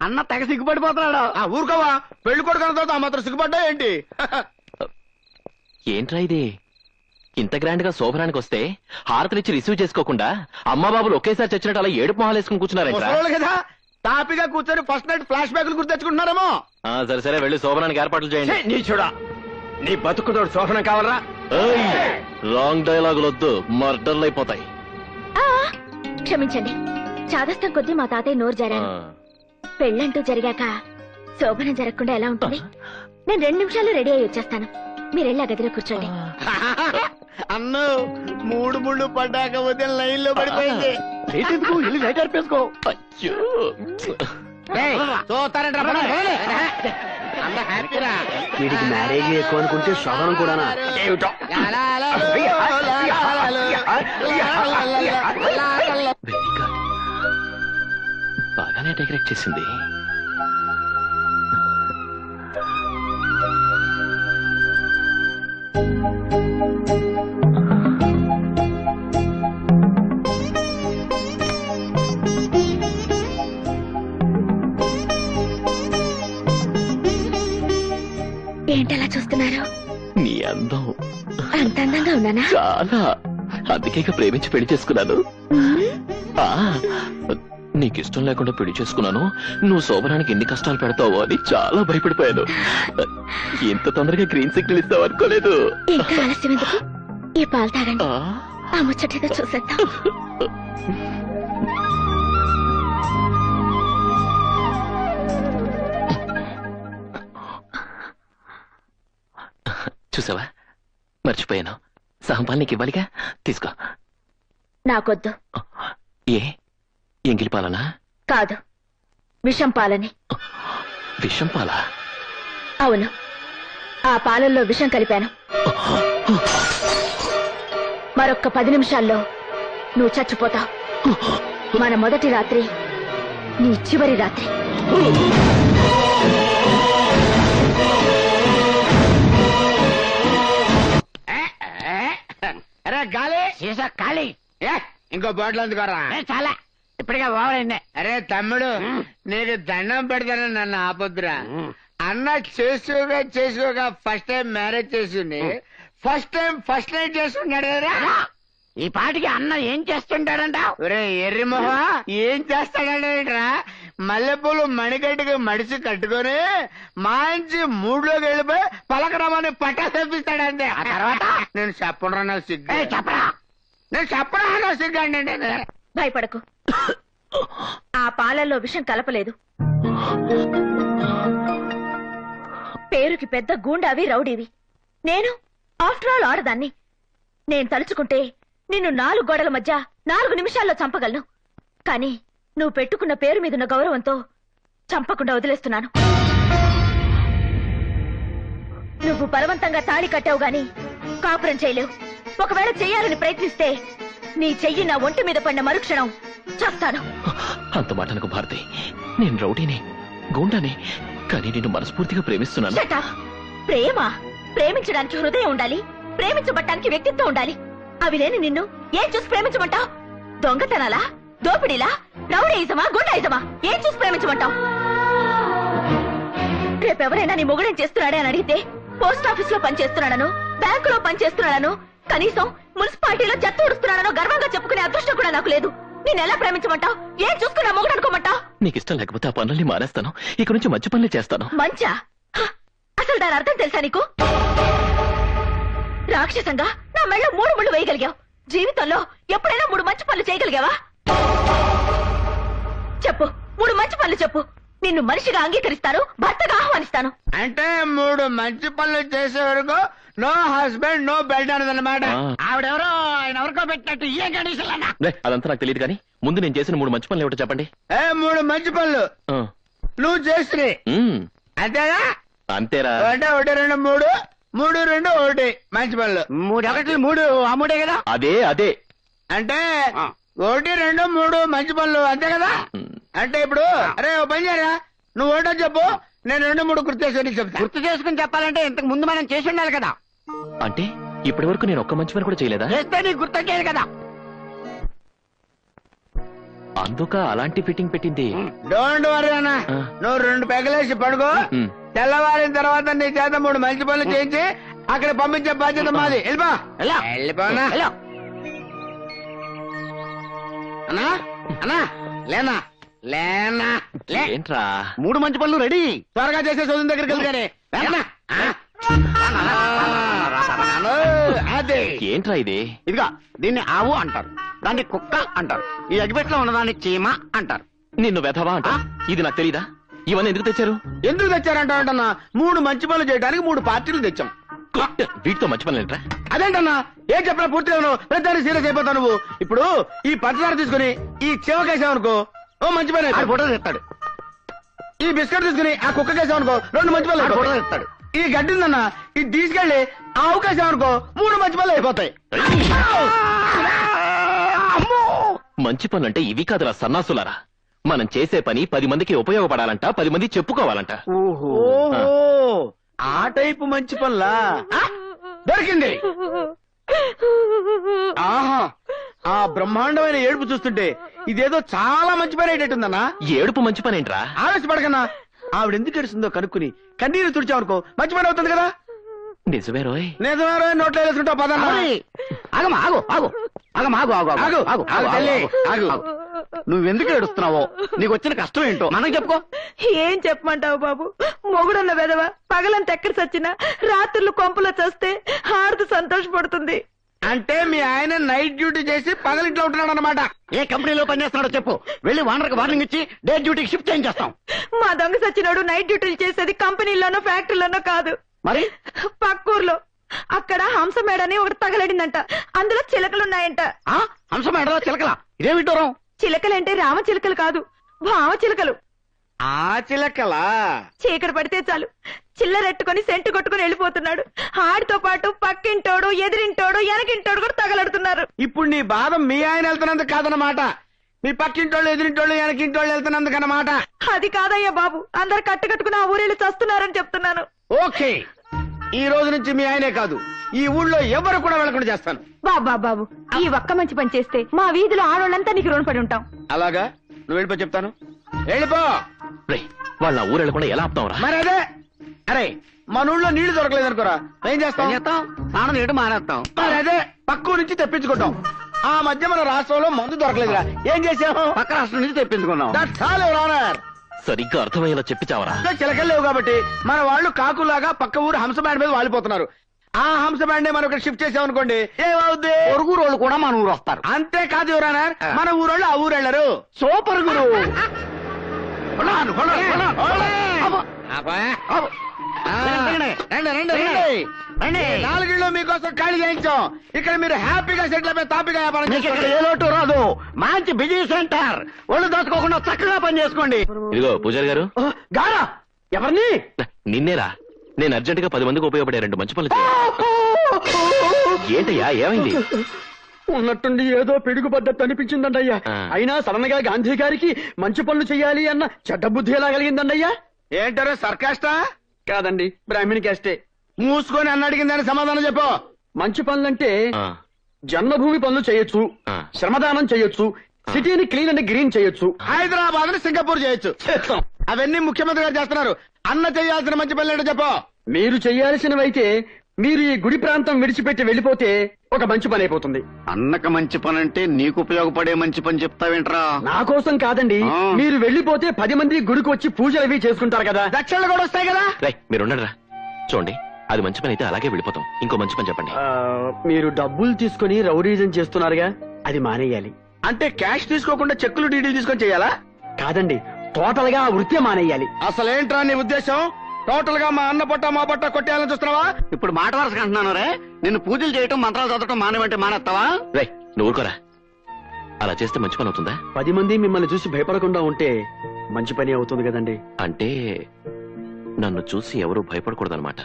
అన్న తెగ సిగ్గుపడిపోతున్నాడు. ఆ ఊరుకోవా? పెళ్ళి కొడుకు అన్న తర్వాత ఆ మాత్రం సిగ్గుపడ్డా ఏంటి? ఏంట్రా ఇది? ఇంత గ్రాండ్గా శోభనానికి వస్తే హారతలిచ్చి రిసీవ్ చేసుకోకుండా అమ్మ బాబులు ఒకేసారి చచ్చినట్టు అలా ఏడుపు మొహాలు వేసుకుని కూర్చున్నారేంట్రా? ముసలోళ్ళు కదా తాపిగా కూర్చొని ఫస్ట్ నైట్ ఫ్లాష్ బ్యాక్లు గుర్తు తెచ్చుకుంటున్నారేమో. ఆ, సరే సరే వెళ్ళి శోభనానికి ఏర్పాట్లు చేయండి. నీ చూడా నీ బతుకుతోడు శోభనం కావాలరా? ఏయ్, రాంగ్ డైలాగులు వద్దు మర్డర్లు అయిపోతాయి. ఆ, క్షమించండి. చాదస్తం కొద్దీ మా తాతయ్య నోరు ఆ, జారాను పెళ్ళంటూ జరిగాక శోభనం జరగకుండా ఎలా ఉంటుంది నేను రెండు నిమిషాల్లో రెడీ అయ్యి వచ్చేస్తాను మీరు వెళ్ళి ఆ గదిలో కూర్చోండి అన్ను మూడు ముళ్ళు పడ్డాక వదిన లైన్లో పడిపోయింది వీడికి మ్యారేజ్ ఎక్కువ అనుకుంటే శోభనం కూడానా ఏమిటో వెరీ గుడ్ బాగానే డెకరేట్ చేసింది. ఏంటలా చూస్తున్నారు? నీ అందం. అంత అందంగా ఉన్నానా? చాలా. అందుకే ఇక ప్రేమించి పెళ్ళి చేసుకున్నాను. ఆ, నీకు ఇష్టం లేకుండా పెళ్ళి చేసుకున్నాను. నువ్వు శోభనానికి ఎన్ని కష్టాలు పెడతావో అని చాలా భయపడిపోయాను. ఇంత తొందరగా గ్రీన్ సిగ్నల్ ఇస్తావు అనుకోలేదు. ఇంకా ఆలస్యం ఎందుకు? ఈ పాలు తాగండి. ఆ, ఆ ముచ్చటేదో చూసేద్దాం. చూసావా? మర్చిపోయాను. సహంపాలు నీకు ఇవ్వాలిగా? తీసుకో. నాకొద్దు. ఏ? ఎంగిలి పాలనా కాదు. విషం పాలని. విషం పాలా? అవును. ఆ పాలల్లో విషం కలిపాను. మరొక్క పది నిమిషాల్లో నువ్వు చచ్చిపోతావు. మన మొదటి రాత్రి నీ చివరి రాత్రి. అరే గాలి. సీసా ఖాళీ. ఏ, ఇంకో బాటిల్ అందుకోరా. ఏ, చాలా. ఇప్పటికే ఓవరైంది అరే తమ్ముడు నీకు దండం పెడతానని నన్ను ఆపొద్దురా. అన్న చేసుకోగా చేసుకోగా ఫస్ట్ టైం మ్యారేజ్ చేసింది ఫస్ట్ టైం ఫస్ట్ నైట్ చేసుకున్నాడు కదా ఈ పాటికి అన్న ఏం చేస్తుంటాడంట? ఒరే ఎర్రి మొహ ఏం చేస్తాడంటరా మల్లెపూలు మణిగడ్డకి మడిసి కట్టుకొని మంచి మూడ్లోకి వెళ్ళిపోయి పలకరమని పట్టా తెప్పిస్తాడంతే ఆ తర్వాత? నేను చెప్పను నాకు సిగ్గు? చెప్పరా? నేను చెప్పరా నాకు సిగ్గు అంటే భయపడకు. ఆ పాలల్లో విషం కలపలేదు. పేరుకి పెద్ద గూండావి రౌడీవి. నేను ఆఫ్టర్ ఆల్ ఆడదాన్ని. నేను తలుచుకుంటే నిన్ను నాలుగు గోడల మధ్య నాలుగు నిమిషాల్లో చంపగలను. కానీ నువ్వు పెట్టుకున్న పేరు మీదున్న గౌరవంతో చంపకుండా వదిలేస్తున్నాను. నువ్వు బలవంతంగా తాళి కట్టావు గాని కాపురం చేయలేవు. ఒకవేళ చెయ్యాలని ప్రయత్నిస్తే నీ చెయ్యి నా ఒంటి మీద పడిన మరుక్షణం చస్తాను. అంత మాట నాకు భారతి. నేను రౌడీని గూండాని కానీ నేను మనస్ఫూర్తిగా ప్రేమిస్తున్నాను. ప్రేమ? ప్రేమించడానికి హృదయం ఉండాలి ప్రేమించబట్టానికి వ్యక్తిత్వం ఉండాలి. అవి లేని నిన్ను ఏం చూసి ప్రేమించమంటావు? దొంగతనాలా? దోపిడీలా? రౌడీయిజమా? గుండాయిజమా? ఏం చూసి ప్రేమించమంటావు? రేపెవరైనా నీ మొగుడేం చేస్తున్నాడే అని అడిగితే పోస్ట్ ఆఫీస్లో పనిచేస్తున్నాడను బ్యాంకులో పనిచేస్తున్నాడను కనీసం మున్సిపాలిటీలో చెత్త ఉడుస్తున్నాడనో గర్వంగా చెప్పుకునే అదృష్టం కూడా నాకు లేదు. నేను ఎలా ప్రేమించమంటావు? ఏం చూసుకున్నా మొగుడు అనుకోమంటావు? నీకు ఇష్టం లేకపోతే ఆ పనుల్ని మానేస్తాను. ఇక నుంచి మంచి పనులే చేస్తాను. మంచా? హ! అసలు దాని అర్థం తెలుసా నీకు? రాక్షసంగా నా మెళ్ళ మూడు ముళ్ళు వేయగలిగావు. జీవితంలో ఎప్పుడైనా మూడు మంచి పనులు చేయగలిగావా? చెప్పు మూడు మంచి పనులు చెప్పు. నిన్ను మనిషిగా అంగీకరిస్తాను భర్తగా ఆహ్వానిస్తాను. అంటే మూడు మంచి పనులు చేసే వరకు నో హస్బెండ్ నో బెల్ట్ ఆ, ఆవిడెవరో ఆయన ఎవరికో పెట్టినట్టు ఏం కండిషన్ అదంతా నాకు తెలియదు కానీ ముందు నేను చేసిన మూడు మంచి పనులు ఏమిటో చెప్పండి. ఏ మూడు మంచి పనులు. నువ్వు చేసినాయి ఉమ్, అంతేనా? అంతేరా. అంటే ఒకటి రెండు మూడు. మూడు రెండు ఒకటి. మంచి పనులు. మూడు ఒకటి మూడు ఆ మూడే కదా? అదే అదే. అంటే. ఒకటి రెండు మూడు మంచి పనులు. అంతే కదా? అంటే ఇప్పుడు అరే ఓ పని చేయరా? నువ్వు ఒకటో చెప్పు నేను రెండు మూడు గుర్తేసుకొని చెప్తా. గుర్తు చేసుకుని చెప్పాలంటే ఇంతకు ముందు మనం చేసి ఉండాలి కదా. అంటే ఇప్పటి వరకు నేను ఒక్క మంచి పని కూడా చేయలేదా? చేస్తే నీకు గుర్తొచ్చేది కదా. అందుక అలాంటి ఫిట్టింగ్ పెట్టింది. డోంట్ వరీ అన్న. ఆ. నువ్వు రెండు పెగలేసి పడుకో. ఉమ్. తెల్లవారిన తర్వాత నీ చేత మూడు మంచి పనులు చేయించి అక్కడ పంపించే బాధ్యత మాది. వెళ్ళిపో. వెళ్ళిపోనా అన్నా? అన్నా? లేనా? లేనా? లే. ఏంట్రా? మూడు మంచి పనులు రెడీ. త్వరగా చేసే చదువు దగ్గరికి అదే. ఏంట్రా ఇది? ఇదిగా దీన్ని ఆవు అంటారు. దాన్ని కుక్క అంటారు. ఈ అగిపెట్లో ఉన్నదాన్ని చీమ అంటారు. నిన్ను వెధవా అంట ఇది నాకు తెలీదా? ఇవన్నీ ఎందుకు తెచ్చారు? ఎందుకు తెచ్చారంటావంటన్నా మూడు మంచి పనులు చేయడానికి మూడు పార్టీలు తెచ్చాం. వీటితో మంచి పనులు ఏంట్రా? అదేంటన్నా? ఏం చెప్పినా పూర్తిగా ప్రతిదాన్ని సీరియస్ అయిపోతావు నువ్వు. ఇప్పుడు ఈ పంచదార తీసుకుని ఈ చెవకేసావనుకో ఓ మంచి పని ఆడు. ఫోటో తెస్తాడు. ఈ బిస్కెట్ తీసుకుని ఆ కుక్కకేసావనుకో రెండు మంచి పనులు ఆడు ఫోటో అయిపోతాయి. తెస్తాడు. ఈ గడ్డి ఉందన్నా ఇది తీసుకెళ్ళి ఆ అవకాశం మూడు మంచి పనులు అయిపోతాయి. అమ్మో! మంచి పనులంటే ఇవి కాదురా సన్నాసులారా. మనం చేసే పని పది మందికి ఉపయోగపడాలంట పది మంది చెప్పుకోవాలంట. ఓహో. ఓహో. ఆ టైపు మంచి పనులా? ఆ, దొరికింది. ఆహా. ఆ బ్రహ్మాండమైన ఏడుపు చూస్తుంటే ఇదేదో చాలా మంచి పని అయ్యేటట్టుందన్నా. ఏడుపు మంచి పని ఏంట్రా? ఆవేశపడకన్నా. ఆవిడ ఎందుకు ఏడుస్తుందో కనుక్కుని కన్నీరు తుడిచావనుకో మంచి పని అవుతుంది కదా? నిజమే రోయ్. నిజమారో నోట్లో వేసుకుంటావు పదన్నా. ఆగమా ఆగు ఆగు. ఆగమా ఆగు ఆగు ఆగు, ఆగు ఆగు, తల్లి, ఆగు. నువ్వెందుకు ఏడుస్తున్నావో? నీకు వచ్చిన కష్టం ఏంటో? మనకు చెప్పుకో. ఏం చెప్పమంటావు బాబు? మొగుడన్న వెదవ పగలంత ఎక్కడ చచ్చినా రాత్రులు కొంపలో చస్తే హారతి సంతోషపడుతుంది. అంటే మీ ఆయన నైట్ డ్యూటీ చేసి పగలింట్లో ఉంటున్నాడు అనమాట ఏ కంపెనీలో పనిచేస్తున్నాడో చెప్పు. వెళ్ళి వానర్కి వార్నింగ్ ఇచ్చి డే డ్యూటీకి షిఫ్ట్ చేయించేస్తాం. మా దొంగ సచ్చినోడు నైట్ డ్యూటీలు చేసేది కంపెనీలోనో ఫ్యాక్టరీలోనో కాదు. మరి? పక్కూర్లో. అక్కడ హంస మేడని ఒకటి తగలడిందంట. అందులో చిలకలున్నాయంట. ఆ? హంస మేడలో చిలకలా? ఇదే విడ్డూరం చిలకలంటే రామ చిలకలు కాదు. భావ చిలకలు. ఆ చిలకలా. చీకటి పడితే చాలు. చిల్లరెట్టుకొని సెంటు కొట్టుకుని వెళ్ళిపోతున్నాడు. ఆడితో పాటు పక్కింటోడు ఎదిరింటోడు వెనకింటోడు కూడా తగలడుతున్నారు. ఇప్పుడు నీ బాధ మీ ఆయన వెళ్తున్నందుకు కాదనమాట మీ పక్కింటోళ్ళు ఎదురింటోళ్ళు వెనకింటోళ్ళు వెళ్తున్నందుకు అన్నమాట అది కాదయ్యా బాబు. అందరు కట్టుకట్టుకుని ఆ ఊరేళ్ళు చస్తున్నారని చెప్తున్నాను. ఓకే. ఈ రోజు నుంచి మీ ఆయనే కాదు. ఈ ఊళ్ళో ఎవరు కూడా వెళ్ళకుండా చేస్తాను. బాబా బాబు ఈ ఒక్క మంచి పని చేస్తే మా వీధిలో ఆడోళ్ళంతా నీకు రుణపడి ఉంటాం. అలాగా? నువ్వు వెళ్ళిపో చెప్తాను. వెళ్ళిపో! రే వాళ్ళ నా ఊరు వెళ్ళకుండా ఎలా ఆపుతావురా? మరి అదే. అరే మన ఊళ్ళో నీళ్ళు దొరకలేదు అనుకోరా ఏం చేస్తాం? చేస్తాం? స్నానం చేయడం మానేస్తాం. మరి అదే పక్క నుంచి తెప్పించుకుంటాం. ఆ మధ్య మన రాష్ట్రంలో మందు దొరకలేదురా. ఏం చేసాము పక్క రాష్ట్రం నుంచి తెప్పించుకున్నాం. దట్స్ ఆల్ యువర్ ఆనర్ సరిగ్గా అర్థమయ్యేలా చెప్పి చావరా ఇంకా చిలకలు లేవు కాబట్టి మన వాళ్ళు కాకులాగా పక్క ఊరు హంస బ్యాండ్ మీద వాలిపోతున్నారు. ఆ హంస బ్యాండ్ మనం ఇక్కడ షిఫ్ట్ చేసామనుకోండి ఏమవుద్ది? పొరుగు రోడ్లు కూడా మన ఊరు వస్తారు. అంతే కాదు ఎవరన్నా మన ఊరోళ్ళు ఆ ఊరు వెళ్ళరు. సూపర్ గురు. నాలుగిళ్ళు మీకోసం ఖాళీ చేయించాం. ఇక్కడ మీరు హ్యాపీగా సెటిల్ అయిపోయి తాపిగా వ్యాపారం మీకు ఇక్కడ చేసుకోండి. ఏ లోటు రాదు. మంచి బిజీ సెంటర్. ఒళ్ళు దోచుకోకుండా చక్కగా పని చేసుకోండి. ఇదిగో పూజారి గారు. గారా ఎవరిని? నిన్నేరా. నేను అర్జెంట్గా పది మందికి ఉపయోగపడే రెండు మంచి పనులు. ఏంటయ్యా ఏమైంది? ఉన్నట్టుండి ఏదో పిడుగు పడ్డట్టు అనిపించిందండయ్యా ఆ. అయినా సడన్గా గాంధీ గారికి మంచి పనులు చేయాలి అన్న చెడ్డ బుద్ధి ఎలా కలిగిందండయ్యా ఏంటారో సర్కాస్టా? కాదండి బ్రాహ్మణి క్యాస్టే. మూసుకొని అన్న అడిగిందని సమాధానం చెప్పు. మంచి పనులంటే ఆ, జన్మభూమి పనులు చేయొచ్చు ఆ. శ్రమదానం చేయొచ్చు సిటీని క్లీన్ అండ్ గ్రీన్ చేయొచ్చు. హైదరాబాద్ని సింగపూర్ చేయొచ్చు. చేస్తాం. అవన్నీ ముఖ్యమంత్రి గారు చేస్తున్నారు. అన్న చేయాల్సిన మంచి పనులు ఏంటో చెప్పు. మీరు చేయాల్సినవైతే మీరు ఈ గుడి ప్రాంతం విడిచిపెట్టి వెళ్ళిపోతే ఒక మంచి పని అయిపోతుంది. అన్నక మంచి పని అంటే నీకు ఉపయోగపడే మంచి పని చెప్తావేంట్రా? నా కోసం కాదండి ఆ. మీరు వెళ్ళిపోతే పది మంది గుడికి వచ్చి పూజలు అవి చేసుకుంటారు కదా. దక్షిణలు కూడా వస్తాయి కదా? రేయ్ మీరు ఉండరా చూడండి అది మంచి పని అయితే అలాగే వెళ్ళిపోతాం. ఇంకో మంచి పని చెప్పండి. ఆ, మీరు డబ్బులు తీసుకుని రౌడీజం చేస్తున్నారుగా అది మానేయాలి. అంటే క్యాష్ తీసుకోకుండా చెక్కులు డీడీలు తీసుకొని చేయాలా? కాదండి టోటల్గా ఆ వృత్తి మానేయాలి. అసలేంట్రా నీ ఉద్దేశం? టోటల్గా మా అన్న పొట్ట మా పొట్ట కొట్టేయాలని చూస్తున్నావా? ఇప్పుడు మాట వరుసగా అంటున్నాను రే. నిన్ను పూజలు చేయటం మంత్రాలు చదవటం మానేవంటే మానేస్తావా? రై నువ్వు ఊరుకోరా. అలా చేస్తే మంచి పని అవుతుందా? పది మంది మిమ్మల్ని చూసి భయపడకుండా ఉంటే మంచి పని అవుతుంది కదండి. అంటే నన్ను చూసి ఎవరూ భయపడకూడదన్నమాట.